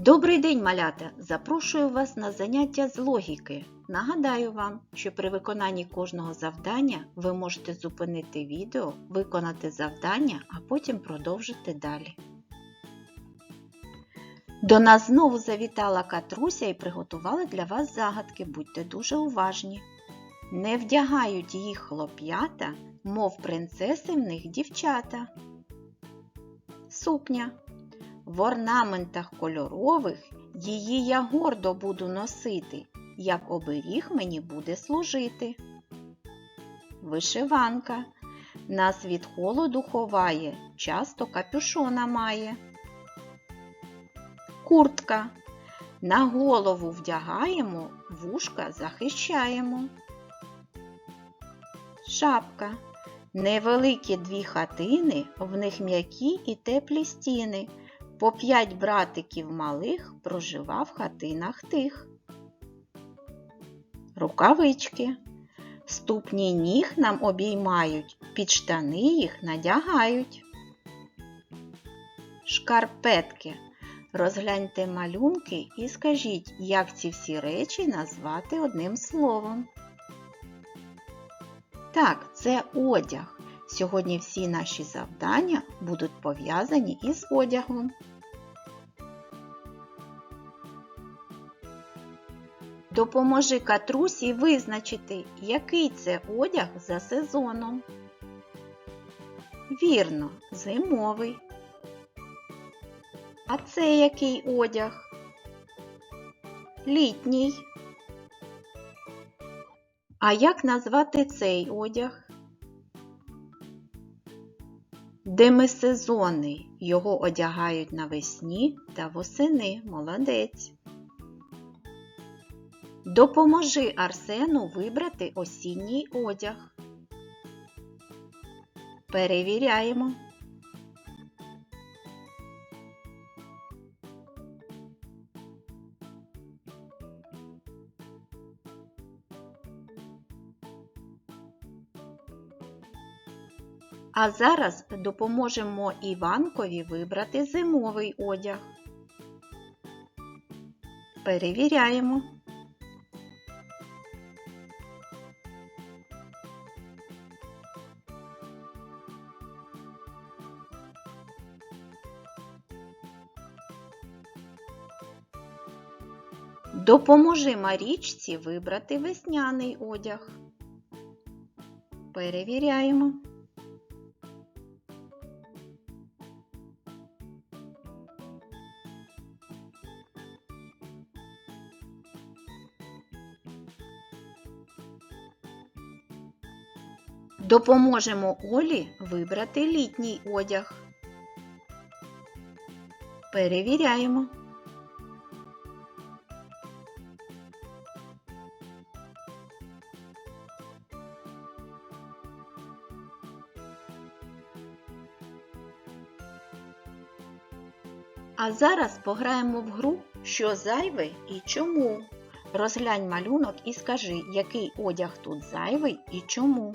Добрий день, малята! Запрошую вас на заняття з логіки. Нагадаю вам, що при виконанні кожного завдання ви можете зупинити відео, виконати завдання, а потім продовжити далі. До нас знову завітала Катруся і приготувала для вас загадки. Будьте дуже уважні. Не вдягають їх хлоп'ята, мов принцеси в них дівчата. Сукня. В орнаментах кольорових її я гордо буду носити, як оберіг мені буде служити. Вишиванка нас від холоду ховає, часто капюшона має. Куртка. На голову вдягаємо, вушка захищаємо. Шапка. Невеликі дві хатини, в них м'які і теплі стіни. По п'ять братиків малих прожива в хатинах тих. Рукавички. Ступні ніг нам обіймають, під штани їх надягають. Шкарпетки. Розгляньте малюнки і скажіть, як ці всі речі назвати одним словом. Так, це одяг. Сьогодні всі наші завдання будуть пов'язані із одягом. Допоможи катрусі визначити, який це одяг за сезоном. Вірно, зимовий. А це який одяг? Літній. А як назвати цей одяг? Демисезонний. Його одягають навесні та восени. Молодець. Допоможи Арсену вибрати осінній одяг. Перевіряємо. А зараз допоможемо Іванкові вибрати зимовий одяг. Перевіряємо. Допоможи Марічці вибрати весняний одяг. Перевіряємо. Допоможемо Олі вибрати літній одяг. Перевіряємо. А зараз пограємо в гру, що зайве і чому. Розглянь малюнок і скажи, який одяг тут зайвий і чому.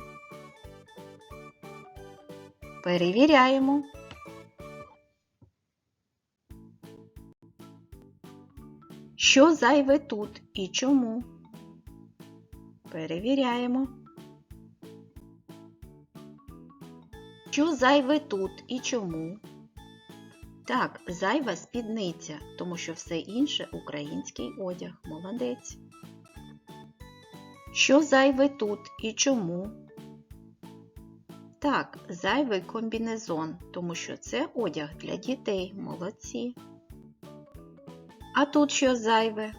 Перевіряємо. Що зайве тут і чому? Перевіряємо. Що зайве тут і чому? Так, зайва спідниця, тому що все інше український одяг. Молодець. Що зайве тут і чому? Так, зайвий комбінезон, тому що це одяг для дітей. Молодці. А тут що зайве?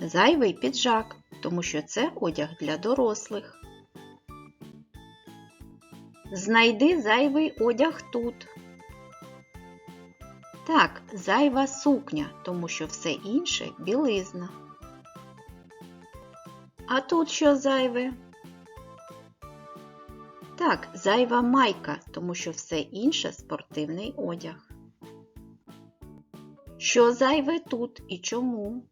Зайвий піджак, тому що це одяг для дорослих. Знайди зайвий одяг тут. Так, зайва сукня, тому що все інше білизна. А тут що зайве? Так, зайва майка, тому що все інше спортивний одяг. Що зайве тут і чому?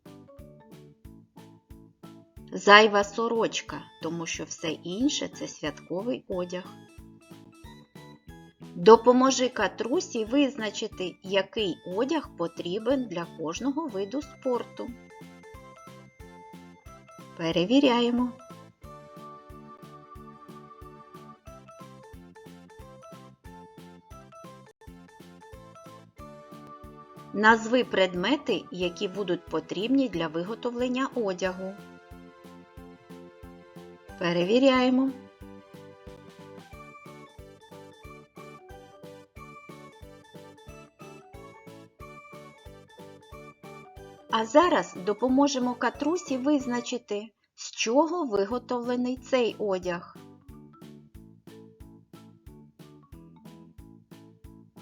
Зайва сорочка, тому що все інше це святковий одяг. Допоможи катрусі визначити, який одяг потрібен для кожного виду спорту. Перевіряємо. Назви предмети, які будуть потрібні для виготовлення одягу. Перевіряємо. А зараз допоможемо катрусі визначити, з чого виготовлений цей одяг.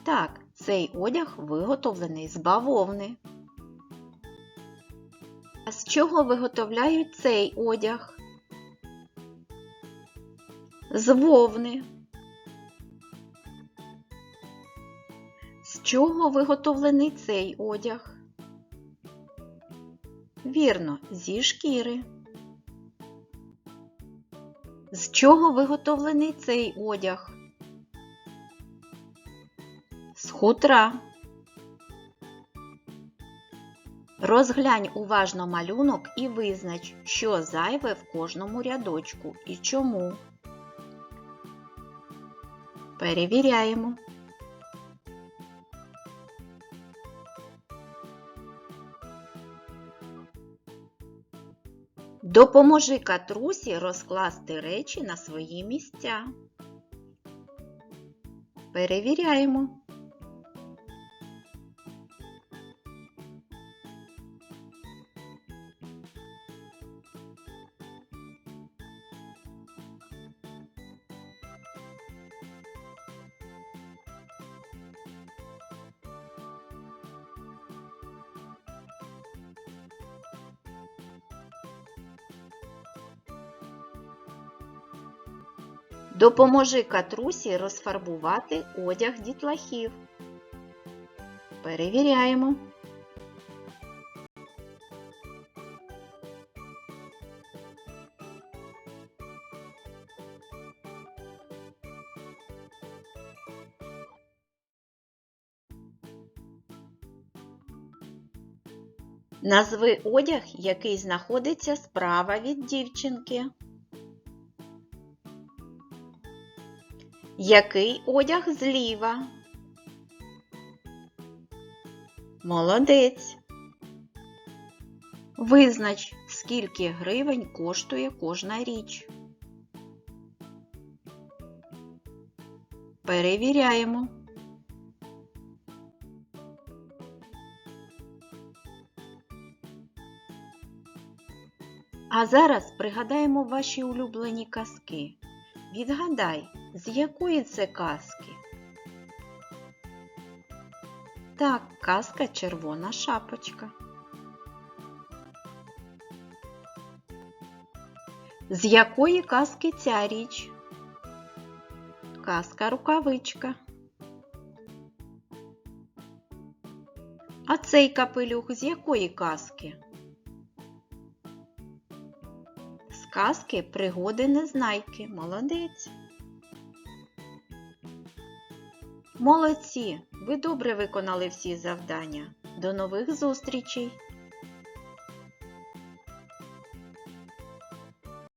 Так, цей одяг виготовлений з бавовни. А з чого виготовляють цей одяг? З вовни. З чого виготовлений цей одяг? Вірно, зі шкіри. З чого виготовлений цей одяг? Хутра. Розглянь уважно малюнок і визнач, що зайве в кожному рядочку і чому. Перевіряємо. Допоможи катрусі розкласти речі на свої місця. Перевіряємо. Допоможи катрусі розфарбувати одяг дітлахів. Перевіряємо. Назви одяг, який знаходиться справа від дівчинки. Який одяг зліва? Молодець. Визнач, скільки гривень коштує кожна річ. Перевіряємо. А зараз пригадаємо ваші улюблені казки. Відгадай, з якої це казки? Так, казка Червона шапочка. З якої казки ця річ? Казка рукавичка. А цей капелюх з якої казки? Казки пригоди незнайки. Молодець. Молодці! Ви добре виконали всі завдання. До нових зустрічей!